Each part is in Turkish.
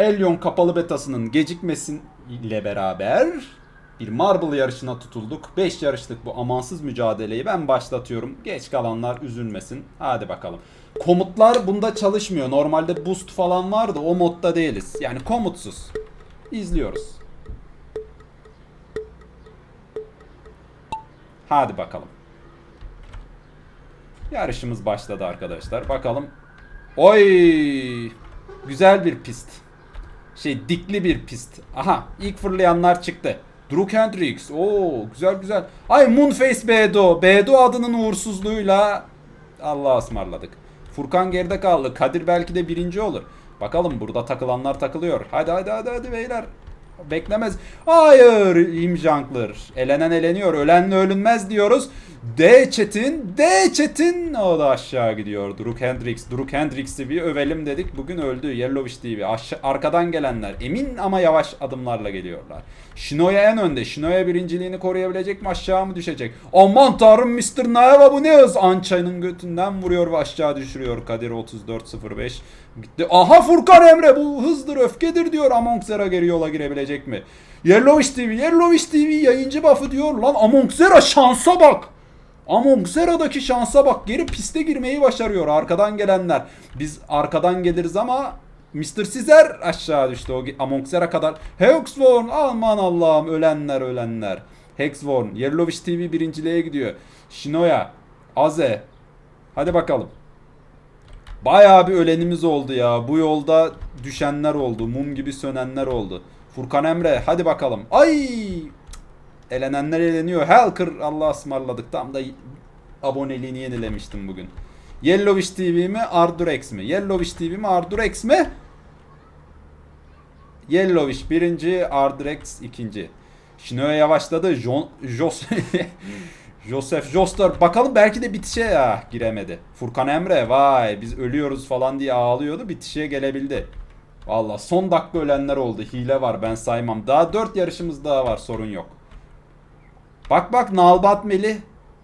Elyon kapalı betasının gecikmesiyle beraber bir Marble yarışına tutulduk. 5 yarışlık bu amansız mücadeleyi ben başlatıyorum. Geç kalanlar üzülmesin. Hadi bakalım. Komutlar bunda çalışmıyor. Normalde boost falan vardı. O modda değiliz. Yani komutsuz. İzliyoruz. Hadi bakalım. Yarışımız başladı arkadaşlar. Bakalım. Oy! Güzel bir pist. Şey dikli bir pist. Aha ilk fırlayanlar çıktı. Drew Hendricks. Oo güzel güzel. Ay Moonface Bedo. Bedo adının uğursuzluğuyla Allah'a ısmarladık. Furkan geride kaldı. Kadir belki de birinci olur. Bakalım burada takılanlar takılıyor. Hadi hadi hadi hadi beyler. Beklemez. Hayır imjanklar. Elenen eleniyor. Ölenle ölünmez diyoruz. D Çetin. D Çetin. O da aşağı gidiyor. Druk Hendrix. Druk Hendrix'i bir övelim dedik. Bugün öldü. Yellowish TV. Aşa- arkadan gelenler. Emin ama yavaş adımlarla geliyorlar. Shinoya en önde. Shinoya birinciliğini koruyabilecek mi? Aşağı mı düşecek? Aman tanrım Mr. Naeva bu ne hız? Ança'nın götünden vuruyor ve aşağı düşürüyor. Kadir 34.05. Gitti. Aha Furkan Emre bu hızdır öfkedir diyor. Among Zera geri yola girebilecek mi? Yellowish TV, Yellowish TV yayıncı buff'ı diyor. Lan Among Zera şansa bak. Among Zera'daki şansa bak. Geri piste girmeyi başarıyor. Arkadan gelenler. Biz arkadan geliriz ama Mr. Sizer aşağı düştü. O Among Zera kadar. Hexworn aman Allah'ım ölenler ölenler. Hexworn. Yellowish TV birinciliğe gidiyor. Shinoya. Aze. Hadi bakalım. Bayağı bir ölenimiz oldu ya. Bu yolda düşenler oldu. Mum gibi sönenler oldu. Furkan Emre hadi bakalım. Ay! Elenenler eleniyor. Helker Allah ısmarladık. Tam da aboneliğini yenilemiştim bugün. Yellowish TV mi Ardurex mi? Yellowish TV mi Ardurex mi? Yellowish birinci, Ardurex ikinci. Shinoya yavaşladı. Jo Jos Joseph Joster bakalım belki de bitişe ya giremedi. Furkan Emre vay biz ölüyoruz falan diye ağlıyordu bitişe gelebildi. Valla son dakika ölenler oldu. Hile var ben saymam. Daha 4 yarışımız daha var sorun yok. Bak bak Nalbat Melih.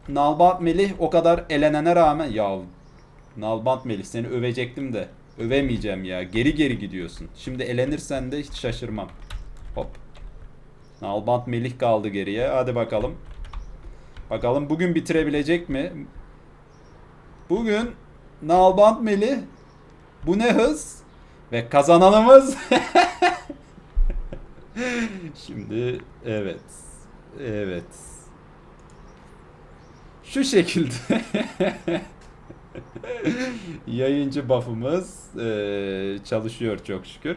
Nalbat Melih o kadar elenene rağmen ya Nalbat Melih seni övecektim de övemeyeceğim ya. Geri geri gidiyorsun. Şimdi elenirsen de hiç şaşırmam. Hop. Nalbat Melih kaldı geriye. Hadi bakalım. Bakalım bugün bitirebilecek mi? Bugün Nalbant Melih bu ne hız? Ve kazananımız Şimdi evet. Evet. Şu şekilde yayıncı buff'ımız eee, çalışıyor çok şükür.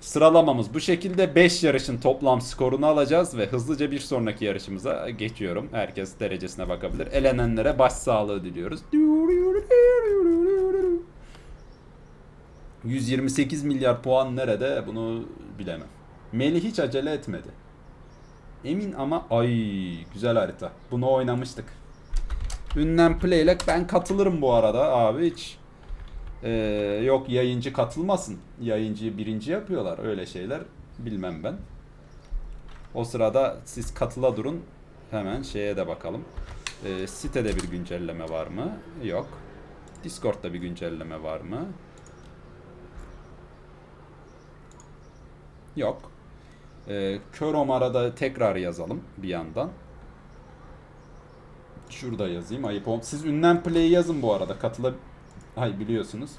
Sıralamamız bu şekilde 5 yarışın toplam skorunu alacağız ve hızlıca bir sonraki yarışımıza geçiyorum. Herkes derecesine bakabilir. Elenenlere başsağlığı diliyoruz. 128 milyar puan nerede bunu bilemem. Melih hiç acele etmedi. Emin ama ay güzel harita. Bunu oynamıştık. Ünlem Playlek ben katılırım bu arada abi hiç ee, yok yayıncı katılmasın. Yayıncıyı birinci yapıyorlar. Öyle şeyler bilmem ben. O sırada siz katıla durun. Hemen şeye de bakalım. Ee, sitede bir güncelleme var mı? Yok. Discord'da bir güncelleme var mı? Yok. Ee, Kör Omar'a da tekrar yazalım bir yandan. Şurada yazayım. Ayıp olm. Siz ünlem play yazın bu arada. Katıla Hay biliyorsunuz.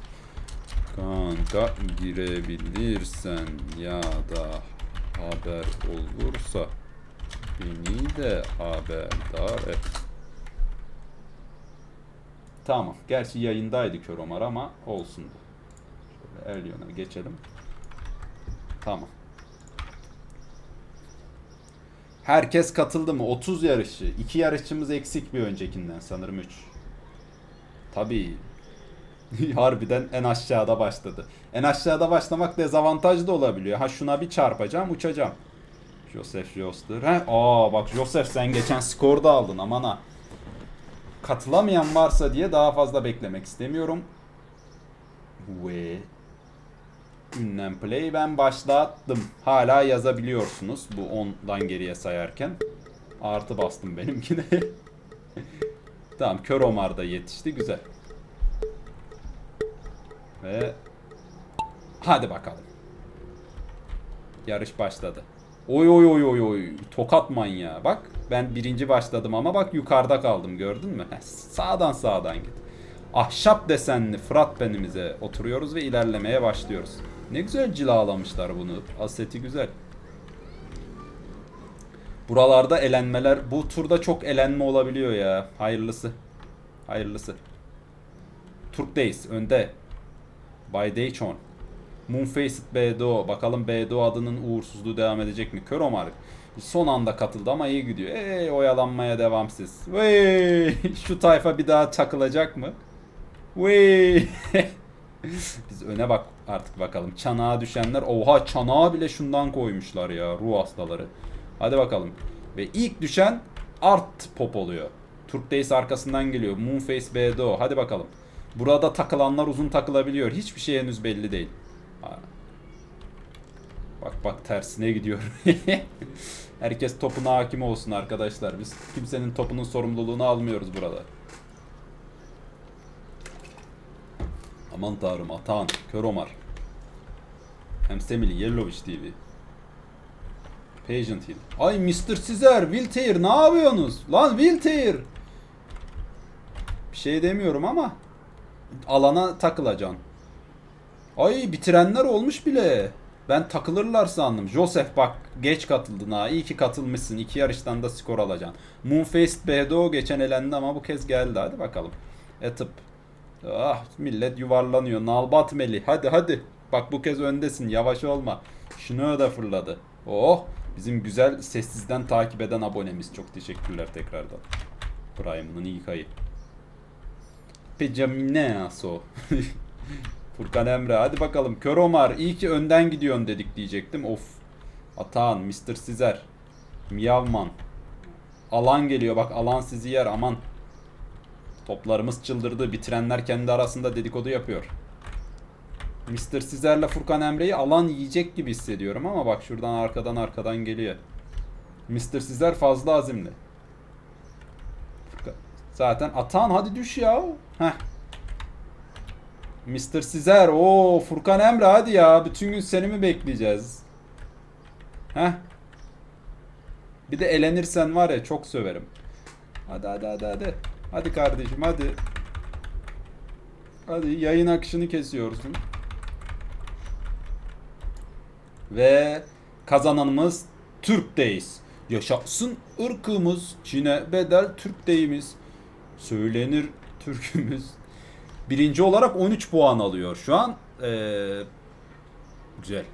Kanka girebilirsen ya da haber olursa beni de haberdar et. Tamam. Gerçi yayındaydı Kör Omar ama olsun. Şöyle Elyon'a geçelim. Tamam. Herkes katıldı mı? 30 yarışı. 2 yarışçımız eksik bir öncekinden sanırım 3. Tabii. Harbiden en aşağıda başladı. En aşağıda başlamak dezavantajlı da olabiliyor. Ha şuna bir çarpacağım uçacağım. Joseph Joster. He? Aa bak Joseph sen geçen skor da aldın aman ha. Katılamayan varsa diye daha fazla beklemek istemiyorum. Ve ünlem play ben başlattım. Hala yazabiliyorsunuz bu 10'dan geriye sayarken. Artı bastım benimkine. tamam Kör Omar da yetişti güzel. Ve hadi bakalım. yarış başladı. Oy oy oy oy oy. Tokat manyağı. Bak ben birinci başladım ama bak yukarıda kaldım gördün mü? Sağdan sağdan git. Ahşap desenli Fırat benimize oturuyoruz ve ilerlemeye başlıyoruz. Ne güzel cilalamışlar bunu. Aseti güzel. Buralarda elenmeler. Bu turda çok elenme olabiliyor ya. Hayırlısı. Hayırlısı. Turk'teyiz. Önde. By Daychon. Moonfaced BDO. Bakalım BDO adının uğursuzluğu devam edecek mi? Kör Omar. Son anda katıldı ama iyi gidiyor. Ey oyalanmaya devam siz. Şu tayfa bir daha takılacak mı? Vey! Biz öne bak artık bakalım. Çanağa düşenler. Oha çanağa bile şundan koymuşlar ya. Ruh hastaları. Hadi bakalım. Ve ilk düşen Art Pop oluyor. Turk arkasından geliyor. Moonface BDO. Hadi bakalım. Burada takılanlar uzun takılabiliyor. Hiçbir şey henüz belli değil. Bak bak tersine gidiyor. Herkes topuna hakim olsun arkadaşlar. Biz kimsenin topunun sorumluluğunu almıyoruz burada. Aman tanrım Atan, Kör Omar. Hem Semili, Yellowish TV. Pageant Hill. Ay Mr. Caesar, Wiltair ne yapıyorsunuz? Lan Wiltair! Bir şey demiyorum ama alana takılacaksın. Ay bitirenler olmuş bile. Ben takılırlar sandım. Joseph bak geç katıldın ha. İyi ki katılmışsın. İki yarıştan da skor alacaksın. Moonfaced BDO geçen elendi ama bu kez geldi. Hadi bakalım. Etip. Ah millet yuvarlanıyor. Nalbat Meli. Hadi hadi. Bak bu kez öndesin. Yavaş olma. Şunu da fırladı. Oh. Bizim güzel sessizden takip eden abonemiz. Çok teşekkürler tekrardan. Prime'ın ilk ayı. Pejamineaso. Furkan Emre hadi bakalım. Kör Omar iyi ki önden gidiyorsun dedik diyecektim. Of. Atan, Mr. Sizer. Miyavman. Alan geliyor bak alan sizi yer aman. Toplarımız çıldırdı. Bitirenler kendi arasında dedikodu yapıyor. Mr. Sizer'le Furkan Emre'yi alan yiyecek gibi hissediyorum ama bak şuradan arkadan arkadan geliyor. Mr. Sizer fazla azimli. Zaten Atan hadi düş ya. Heh. Mr. Sizer. o Furkan Emre hadi ya. Bütün gün seni mi bekleyeceğiz? Heh. Bir de elenirsen var ya çok söverim. Hadi hadi hadi hadi. Hadi kardeşim hadi. Hadi yayın akışını kesiyorsun. Ve kazananımız Türk'teyiz. Yaşasın ırkımız, Çin'e bedel Türk'teyimiz. Söylenir Türk'ümüz. Birinci olarak 13 puan alıyor şu an. Ee, güzel.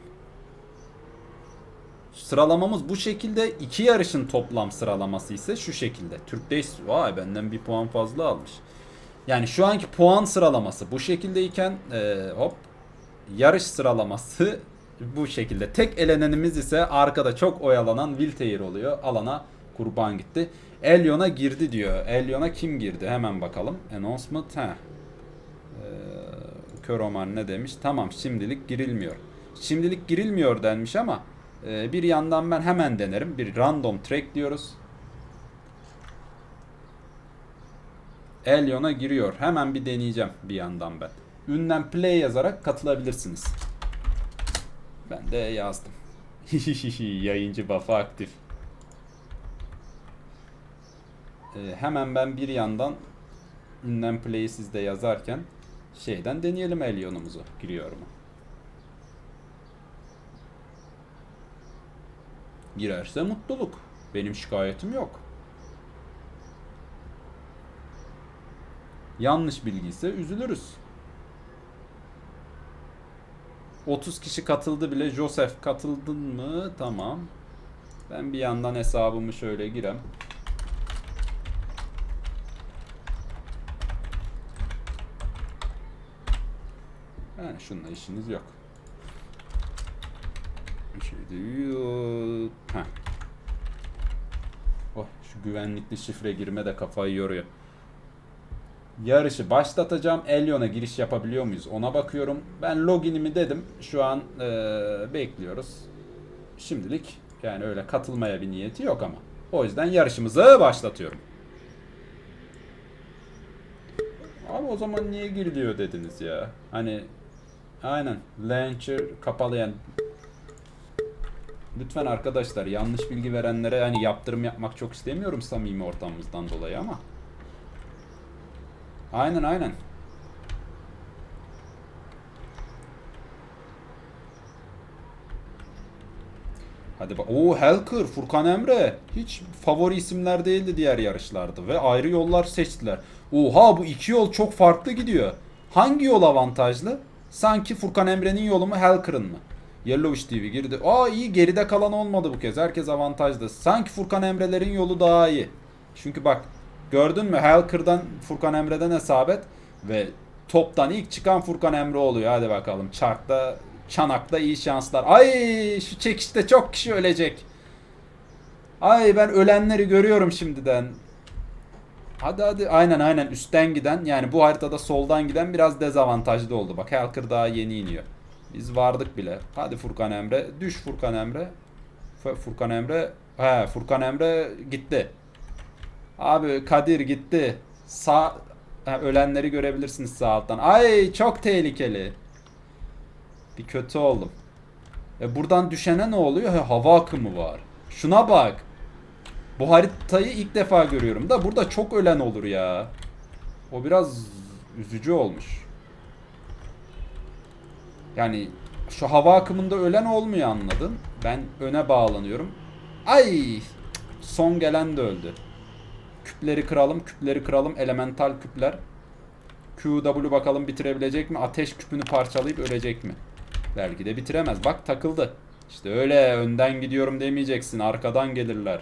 Sıralamamız bu şekilde. iki yarışın toplam sıralaması ise şu şekilde. Türk'teyiz. Vay benden bir puan fazla almış. Yani şu anki puan sıralaması bu şekildeyken ee, hop yarış sıralaması bu şekilde. Tek elenenimiz ise arkada çok oyalanan Wiltair oluyor. Alana kurban gitti. Elyon'a girdi diyor. Elyon'a kim girdi? Hemen bakalım. Announcement. Heh. Ee, Kör Omar ne demiş? Tamam şimdilik girilmiyor. Şimdilik girilmiyor denmiş ama e, bir yandan ben hemen denerim. Bir random track diyoruz. Elyon'a giriyor. Hemen bir deneyeceğim bir yandan ben. Ünlem play yazarak katılabilirsiniz. Ben de yazdım. Yayıncı buff'ı aktif. Ee, hemen ben bir yandan ünlem play'i sizde yazarken şeyden deneyelim Elyon'umuzu. Giriyor Girerse mutluluk. Benim şikayetim yok. Yanlış bilgi ise üzülürüz. 30 kişi katıldı bile. Joseph katıldın mı? Tamam. Ben bir yandan hesabımı şöyle girem. Yani şununla işiniz yok. Diyor. Heh. Oh şu güvenlikli şifre girme de kafayı yoruyor. Yarışı başlatacağım. Elyon'a giriş yapabiliyor muyuz? Ona bakıyorum. Ben loginimi dedim. Şu an eee, bekliyoruz. Şimdilik yani öyle katılmaya bir niyeti yok ama. O yüzden yarışımızı başlatıyorum. Abi o zaman niye giriliyor dediniz ya? Hani aynen launcher kapalı yani Lütfen arkadaşlar yanlış bilgi verenlere hani yaptırım yapmak çok istemiyorum samimi ortamımızdan dolayı ama. Aynen aynen. Hadi bak. Oo Helker, Furkan Emre. Hiç favori isimler değildi diğer yarışlarda ve ayrı yollar seçtiler. Oha bu iki yol çok farklı gidiyor. Hangi yol avantajlı? Sanki Furkan Emre'nin yolu mu Helker'ın mı? Yellowish TV girdi. Aa iyi geride kalan olmadı bu kez. Herkes avantajlı. Sanki Furkan Emre'lerin yolu daha iyi. Çünkü bak gördün mü Helker'dan Furkan Emre'den hesabet ve toptan ilk çıkan Furkan Emre oluyor. Hadi bakalım çarkta Çanak'ta iyi şanslar. Ay şu çekişte çok kişi ölecek. Ay ben ölenleri görüyorum şimdiden. Hadi hadi aynen aynen üstten giden yani bu haritada soldan giden biraz dezavantajlı oldu. Bak Helker daha yeni iniyor. Biz vardık bile. Hadi Furkan Emre. Düş Furkan Emre. F- Furkan Emre. He Furkan Emre gitti. Abi Kadir gitti. Sağ Ha, ölenleri görebilirsiniz sağ alttan. Ay çok tehlikeli. Bir kötü oldum. E buradan düşene ne oluyor? He, hava akımı var. Şuna bak. Bu haritayı ilk defa görüyorum da burada çok ölen olur ya. O biraz üzücü olmuş. Yani şu hava akımında ölen olmuyor anladın. Ben öne bağlanıyorum. Ay! Son gelen de öldü. Küpleri kıralım, küpleri kıralım. Elemental küpler. QW bakalım bitirebilecek mi? Ateş küpünü parçalayıp ölecek mi? Belki de bitiremez. Bak takıldı. İşte öyle önden gidiyorum demeyeceksin. Arkadan gelirler.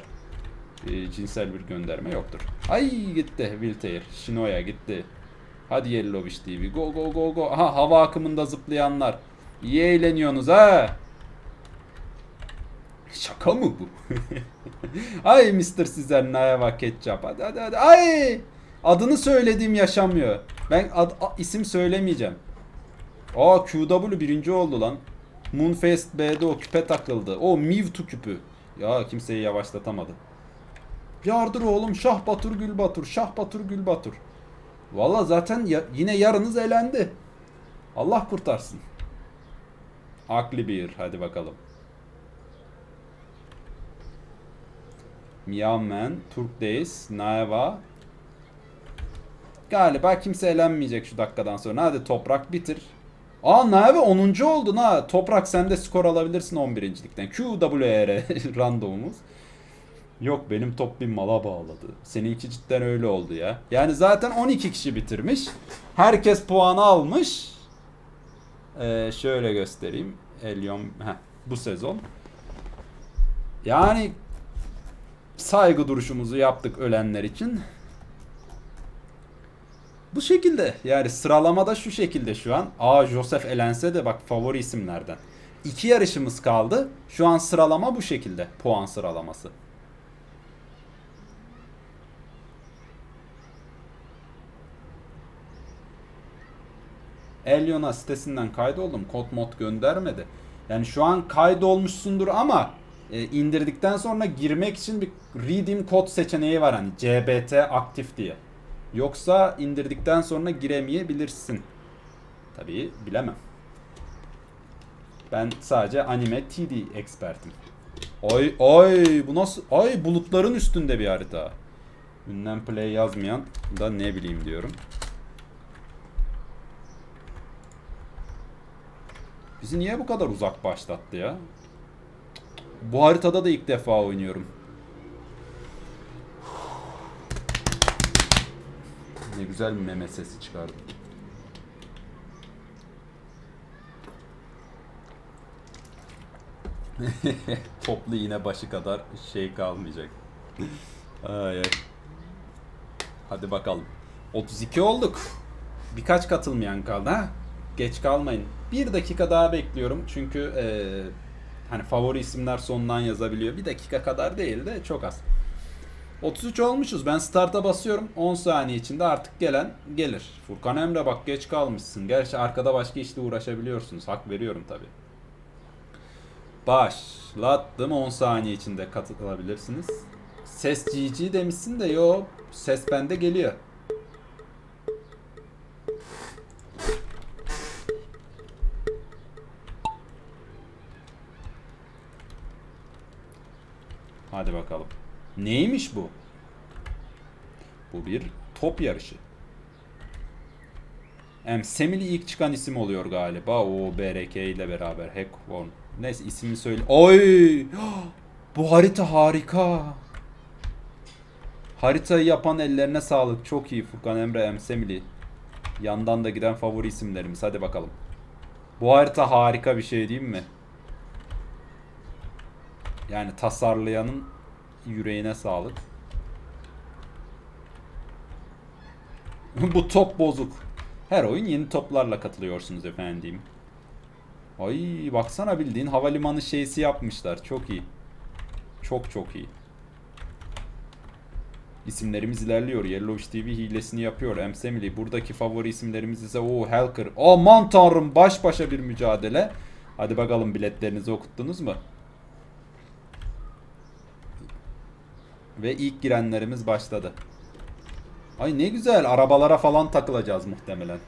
Ee, cinsel bir gönderme yoktur. Ay gitti Wiltair. Shinoya gitti. Hadi Yellowish TV. Go go go go. Aha hava akımında zıplayanlar. İyi eğleniyorsunuz ha. Şaka mı bu? Ay Mr. Sizler Nayava Ketchup. Hadi hadi hadi. Ay! Adını söylediğim yaşamıyor. Ben ad, a- isim söylemeyeceğim. Aa QW birinci oldu lan. Moonfest B'de o küpe takıldı. O Mewtwo küpü. Ya kimseyi yavaşlatamadı. Yardır oğlum Şah Batur Gül Batur. Şah Batur Gül Batur. Valla zaten ya- yine yarınız elendi. Allah kurtarsın. Akli bir. Hadi bakalım. Man, Turk Days, Naeva. Galiba kimse elenmeyecek şu dakikadan sonra. Hadi Toprak bitir. Aa Naeva 10. oldun ha. Toprak sen de skor alabilirsin 11. ligden. QWR randomumuz. Yok benim top bir mala bağladı. Seninki cidden öyle oldu ya. Yani zaten 12 kişi bitirmiş. Herkes puanı almış. Ee, şöyle göstereyim. Elyon heh, bu sezon. Yani saygı duruşumuzu yaptık ölenler için. Bu şekilde yani sıralamada şu şekilde şu an. Aa Joseph elense de bak favori isimlerden. İki yarışımız kaldı. Şu an sıralama bu şekilde. Puan sıralaması. Elyona sitesinden kaydoldum. Kod mod göndermedi. Yani şu an kaydolmuşsundur ama e, indirdikten sonra girmek için bir redeem kod seçeneği var hani CBT aktif diye. Yoksa indirdikten sonra giremeyebilirsin. Tabii bilemem. Ben sadece anime TD expertim. Ay ay bu nasıl? Ay bulutların üstünde bir harita. Ünlem play yazmayan da ne bileyim diyorum. Bizi niye bu kadar uzak başlattı ya? Bu haritada da ilk defa oynuyorum. Ne güzel bir meme sesi çıkardı. Toplu iğne başı kadar şey kalmayacak. ay ay. Hadi bakalım. 32 olduk. Birkaç katılmayan kaldı ha. Geç kalmayın. Bir dakika daha bekliyorum çünkü eee, hani favori isimler sondan yazabiliyor. Bir dakika kadar değil de çok az. 33 olmuşuz. Ben start'a basıyorum. 10 saniye içinde artık gelen gelir. Furkan Emre bak geç kalmışsın. Gerçi arkada başka işle uğraşabiliyorsunuz. Hak veriyorum tabi. Başlattım 10 saniye içinde katılabilirsiniz. Ses GG demişsin de yo ses bende geliyor. Hadi bakalım. Neymiş bu? Bu bir top yarışı. Em Semili ilk çıkan isim oluyor galiba. O BRK ile beraber Hackhorn. Neyse ismini söyle. Oy! Bu harita harika. Haritayı yapan ellerine sağlık. Çok iyi Furkan Emre Emsemili. Yandan da giden favori isimlerimiz. Hadi bakalım. Bu harita harika bir şey değil mi? Yani tasarlayanın yüreğine sağlık. Bu top bozuk. Her oyun yeni toplarla katılıyorsunuz efendim. Ay baksana bildiğin havalimanı şeysi yapmışlar. Çok iyi. Çok çok iyi. İsimlerimiz ilerliyor. Yellow TV hilesini yapıyor. Emsemili. Buradaki favori isimlerimiz ise o Helker. Aman tanrım baş başa bir mücadele. Hadi bakalım biletlerinizi okuttunuz mu? Ve ilk girenlerimiz başladı. Ay ne güzel arabalara falan takılacağız muhtemelen.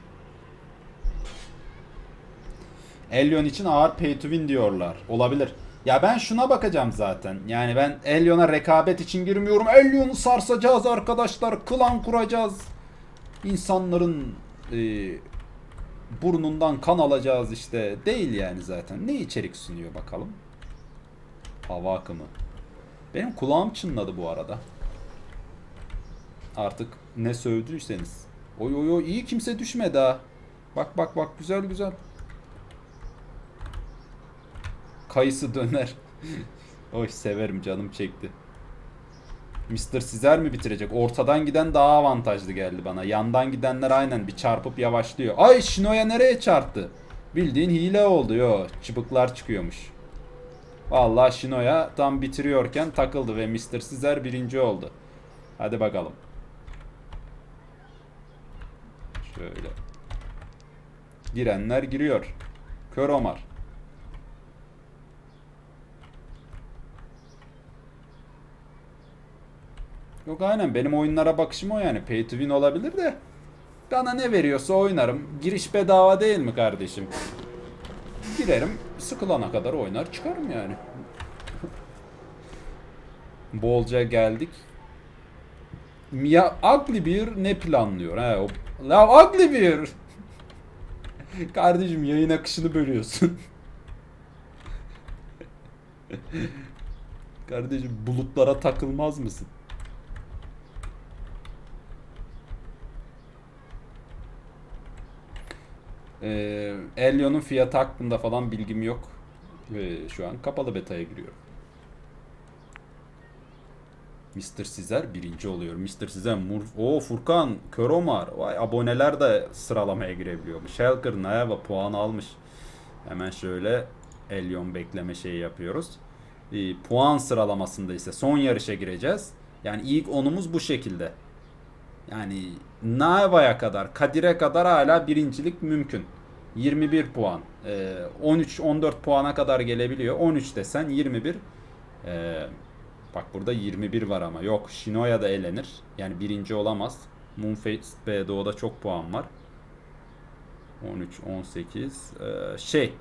Elyon için ağır pay to win diyorlar. Olabilir. Ya ben şuna bakacağım zaten. Yani ben Elyon'a rekabet için girmiyorum. Elyon'u sarsacağız arkadaşlar. Klan kuracağız. İnsanların e, burnundan kan alacağız işte. Değil yani zaten. Ne içerik sunuyor bakalım. Hava akımı. Benim kulağım çınladı bu arada. Artık ne sövdüyseniz. Oy oy oy iyi kimse düşmedi ha. Bak bak bak güzel güzel. Kayısı döner. Oy severim canım çekti. Mr. Sizer mi bitirecek? Ortadan giden daha avantajlı geldi bana. Yandan gidenler aynen bir çarpıp yavaşlıyor. Ay Shino'ya nereye çarptı? Bildiğin hile oldu yo. Çıbıklar çıkıyormuş. Vallahi Shino'ya tam bitiriyorken takıldı ve Mr. Sizer birinci oldu. Hadi bakalım. Şöyle. Girenler giriyor. Kör Omar. Yok aynen benim oyunlara bakışım o yani. Pay to win olabilir de. Bana ne veriyorsa oynarım. Giriş bedava değil mi kardeşim? Girerim sıkılana kadar oynar çıkarım yani. Bolca geldik. Mia Ugly bir ne planlıyor? He, o... La Ugly bir. Kardeşim yayın akışını bölüyorsun. Kardeşim bulutlara takılmaz mısın? Ee, Elyon'un fiyatı hakkında falan bilgim yok. Ee, şu an kapalı beta'ya giriyorum. Mr. Sizer birinci oluyor. Mr. Sizer, Mur o Furkan, Kör Omar. Vay aboneler de sıralamaya girebiliyormuş. Shelker, Nayava puan almış. Hemen şöyle Elyon bekleme şeyi yapıyoruz. Ee, puan sıralamasında ise son yarışa gireceğiz. Yani ilk onumuz bu şekilde. Yani Naiva'ya kadar, Kadir'e kadar hala birincilik mümkün. 21 puan. Ee, 13-14 puana kadar gelebiliyor. 13 desen 21. Ee, bak burada 21 var ama. Yok Shinoya da elenir. Yani birinci olamaz. Moonface BDO'da çok puan var. 13, 18. Ee, şey.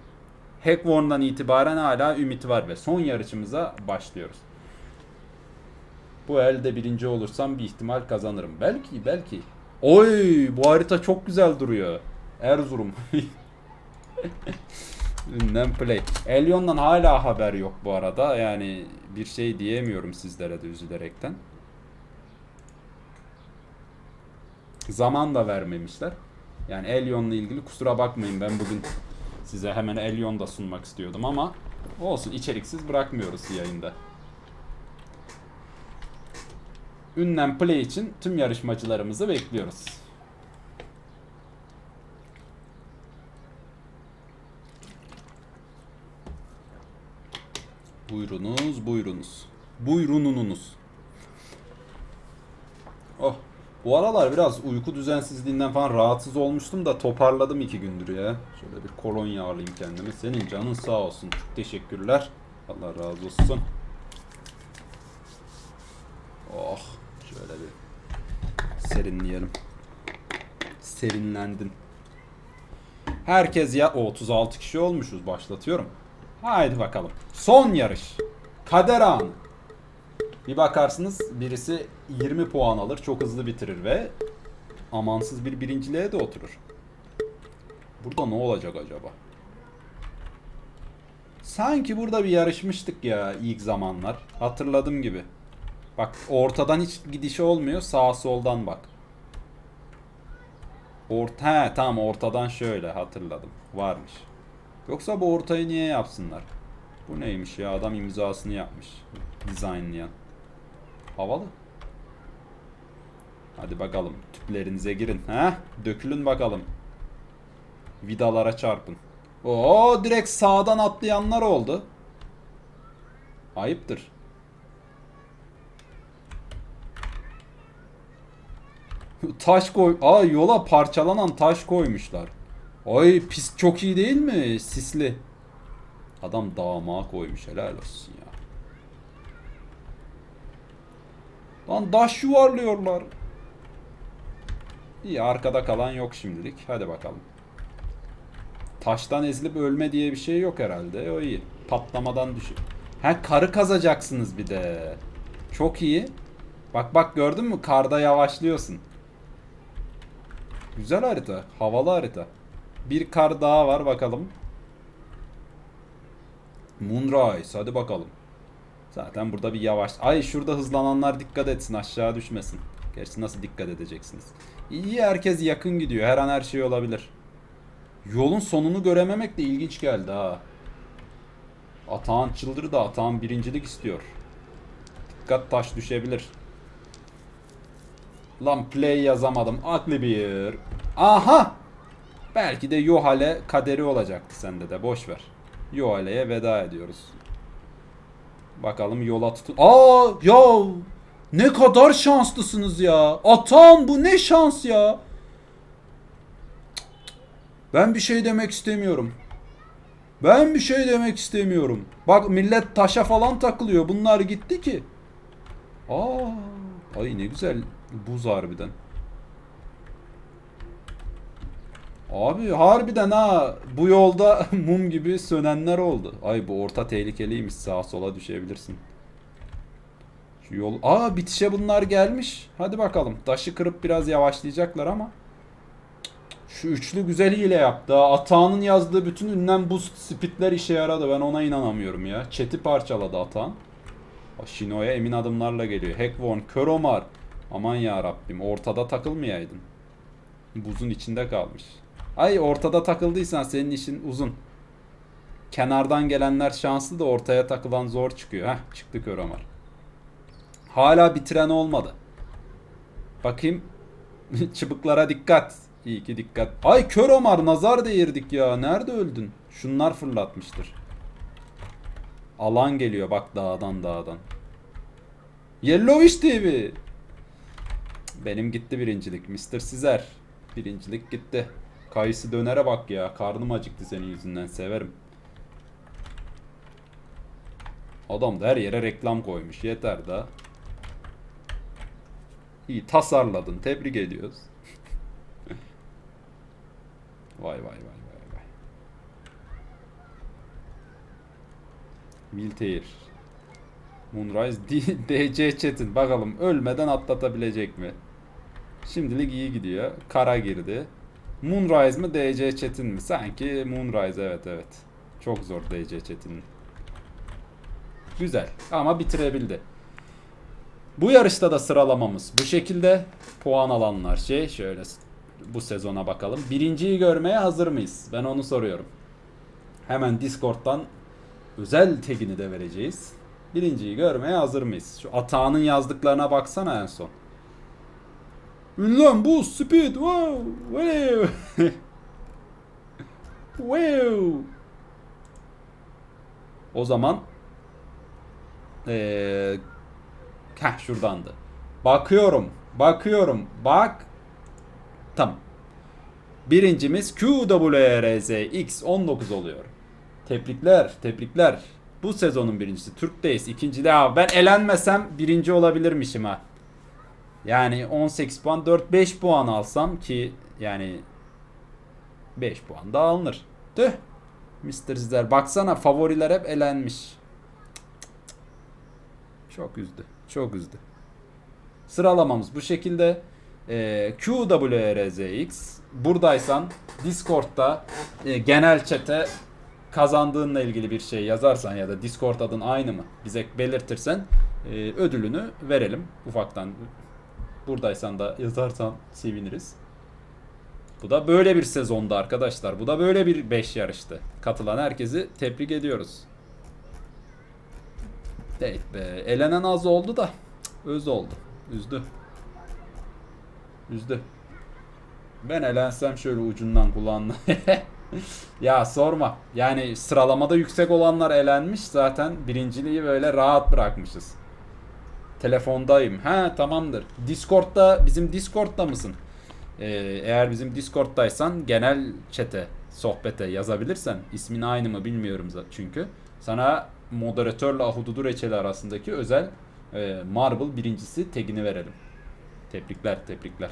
Hackworm'dan itibaren hala ümit var ve son yarışımıza başlıyoruz. Bu elde birinci olursam bir ihtimal kazanırım. Belki belki. Oy bu harita çok güzel duruyor. Erzurum. Ünlem play. Elyon'dan hala haber yok bu arada. Yani bir şey diyemiyorum sizlere de üzülerekten. Zaman da vermemişler. Yani Elyon'la ilgili kusura bakmayın ben bugün size hemen Elyon da sunmak istiyordum ama olsun içeriksiz bırakmıyoruz yayında. Ünlem Play için tüm yarışmacılarımızı bekliyoruz. Buyurunuz, buyurunuz. Buyurununuz. Oh, bu aralar biraz uyku düzensizliğinden falan rahatsız olmuştum da toparladım iki gündür ya. Şöyle bir kolonya alayım kendime. Senin canın sağ olsun. Çok teşekkürler. Allah razı olsun. Oh, şöyle bir serinleyelim. Serinlendin. Herkes ya o 36 kişi olmuşuz başlatıyorum. Haydi bakalım. Son yarış. Kader anı. Bir bakarsınız birisi 20 puan alır, çok hızlı bitirir ve amansız bir birinciliğe de oturur. Burada ne olacak acaba? Sanki burada bir yarışmıştık ya ilk zamanlar. Hatırladım gibi. Bak ortadan hiç gidişi olmuyor. Sağ soldan bak. Orta he, tamam ortadan şöyle hatırladım. Varmış. Yoksa bu ortayı niye yapsınlar? Bu neymiş ya adam imzasını yapmış. Dizaynlayan. Havalı. Hadi bakalım tüplerinize girin. ha? Dökülün bakalım. Vidalara çarpın. Oo direkt sağdan atlayanlar oldu. Ayıptır. Taş koy. Aa yola parçalanan taş koymuşlar. Ay pis çok iyi değil mi? Sisli. Adam dağmağa koymuş helal olsun ya. Lan taş yuvarlıyorlar. İyi arkada kalan yok şimdilik. Hadi bakalım. Taştan ezilip ölme diye bir şey yok herhalde. O iyi. Patlamadan düşün. Ha karı kazacaksınız bir de. Çok iyi. Bak bak gördün mü? Karda yavaşlıyorsun. Güzel harita. Havalı harita. Bir kar daha var bakalım. Moonrise hadi bakalım. Zaten burada bir yavaş. Ay şurada hızlananlar dikkat etsin aşağı düşmesin. Gerçi nasıl dikkat edeceksiniz? İyi herkes yakın gidiyor. Her an her şey olabilir. Yolun sonunu görememek de ilginç geldi ha. Atağın çıldırdı. Atağın birincilik istiyor. Dikkat taş düşebilir. Lan play yazamadım. Aklı bir. Aha! Belki de Yohale kaderi olacaktı sende de. Boş ver. Yohale'ye veda ediyoruz. Bakalım yola tutun. Aa ya ne kadar şanslısınız ya. Atan bu ne şans ya. Ben bir şey demek istemiyorum. Ben bir şey demek istemiyorum. Bak millet taşa falan takılıyor. Bunlar gitti ki. Aa, ay ne güzel buz harbiden. Abi harbiden ha bu yolda mum gibi sönenler oldu. Ay bu orta tehlikeliymiş sağa sola düşebilirsin. Şu yol... Aa bitişe bunlar gelmiş. Hadi bakalım. Taşı kırıp biraz yavaşlayacaklar ama. Şu üçlü güzel hile yaptı. Atağının yazdığı bütün ünlem boost speedler işe yaradı. Ben ona inanamıyorum ya. Chat'i parçaladı Atağın. Shino'ya emin adımlarla geliyor. Hekvon, Kör Omar. Aman ya Rabbim ortada takılmayaydın. Buzun içinde kalmış. Ay ortada takıldıysan senin işin uzun. Kenardan gelenler şanslı da ortaya takılan zor çıkıyor. Heh çıktı Kör Omar. Hala bitiren olmadı. Bakayım. Çıbıklara dikkat. İyi ki dikkat. Ay Kör Omar nazar değirdik ya. Nerede öldün? Şunlar fırlatmıştır. Alan geliyor bak dağdan dağdan. Yellowish TV. Benim gitti birincilik. Mr. Sizer. Birincilik gitti. Kayısı dönere bak ya. Karnım acıktı senin yüzünden. Severim. Adam da her yere reklam koymuş. Yeter da. İyi tasarladın. Tebrik ediyoruz. vay vay vay vay vay. Milteir. Moonrise D- DC Çetin. Bakalım ölmeden atlatabilecek mi? Şimdilik iyi gidiyor. Kara girdi. Moonrise mı DC Çetin mi? Sanki Moonrise evet evet. Çok zor DC Çetin'in. Güzel ama bitirebildi. Bu yarışta da sıralamamız bu şekilde. Puan alanlar şey şöyle bu sezona bakalım. Birinciyi görmeye hazır mıyız? Ben onu soruyorum. Hemen Discord'dan özel tagini de vereceğiz. Birinciyi görmeye hazır mıyız? Şu atağının yazdıklarına baksana en son. Ünlem bu speed wow wow wow O zaman ee, heh, şuradandı. Bakıyorum, bakıyorum, bak. Tamam. Birincimiz QWRZ X19 oluyor. Tebrikler, tebrikler. Bu sezonun birincisi. Türk'teyiz. İkinci de ben elenmesem birinci olabilirmişim ha. Yani 18 puan 4-5 puan alsam ki yani 5 puan da alınır. Tüh. Mr. Zizler baksana favoriler hep elenmiş. Çok üzdü. Çok üzdü. Sıralamamız bu şekilde. Ee, QWRZX buradaysan Discord'da e, genel chat'e kazandığınla ilgili bir şey yazarsan ya da Discord adın aynı mı bize belirtirsen e, ödülünü verelim ufaktan. Buradaysan da yazarsan seviniriz. Bu da böyle bir sezonda arkadaşlar. Bu da böyle bir 5 yarıştı. Katılan herkesi tebrik ediyoruz. Evet be. Elenen az oldu da öz oldu. Üzdü. Üzdü. Ben elensem şöyle ucundan kulağından. ya sorma. Yani sıralamada yüksek olanlar elenmiş. Zaten birinciliği böyle rahat bırakmışız. Telefondayım. Ha tamamdır. Discord'da bizim Discord'da mısın? Ee, eğer bizim Discord'daysan genel chat'e, sohbete yazabilirsen ismin aynı mı bilmiyorum za- çünkü. Sana moderatörle Ahududu reçeli arasındaki özel e, Marble birincisi tagini verelim. Tebrikler, tebrikler.